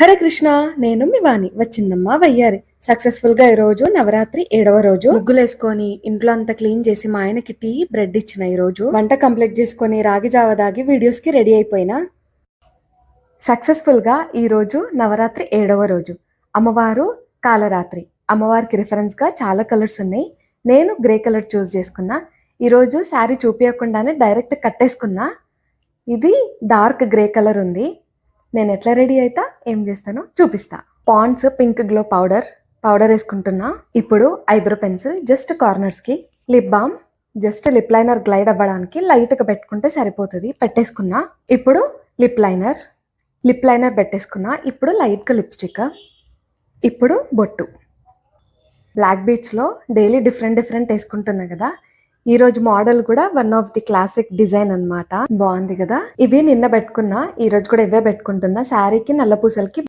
హరే కృష్ణ నేను మీ వాణి. వచ్చిందమ్మా వయ్యారి. సక్సెస్ఫుల్గా ఈరోజు నవరాత్రి ఏడవ రోజు. ముగ్గులు వేసుకొని ఇంట్లో అంతా క్లీన్ చేసి మా ఆయనకి టీ బ్రెడ్ ఇచ్చిన ఈరోజు. వంట కంప్లీట్ చేసుకొని రాగి జావ దాగి వీడియోస్కి రెడీ అయిపోయినా. సక్సెస్ఫుల్గా నవరాత్రి ఏడవ రోజు. అమ్మవారు కాలరాత్రి. అమ్మవారికి రిఫరెన్స్గా చాలా కలర్స్ ఉన్నాయి. నేను గ్రే కలర్ చూస్ చేసుకున్నా. ఈరోజు శారీ చూపించకుండానే డైరెక్ట్ కట్టేసుకున్నా ఇది డార్క్ గ్రే కలర్ ఉంది. నేను ఎట్లా రెడీ అవుతా ఏం చేస్తానో చూపిస్తా. Pond's pink glow powder powder వేసుకుంటున్నా. ఇప్పుడు eyebrow pencil just కార్నర్స్కి lip balm just lip liner glide అవ్వడానికి లైట్గా పెట్టుకుంటే సరిపోతుంది. పెట్టేసుకున్నా. ఇప్పుడు లిప్ లైనర్ లిప్ లైనర్ పెట్టేసుకున్నా. ఇప్పుడు లైట్గా లిప్స్టిక్ ఇప్పుడు బొట్టు. బ్లాక్ బీట్స్లో డైలీ డిఫరెంట్ డిఫరెంట్ వేసుకుంటున్నా కదా. ఈ రోజు మోడల్ కూడా one of the classic design అన్నమాట. బాగుంది కదా? ఇవి నిన్న పెట్టుకున్నా ఈ రోజు కూడా ఇవే పెట్టుకుంటున్నా. శారీకి నల్ల పూసలకి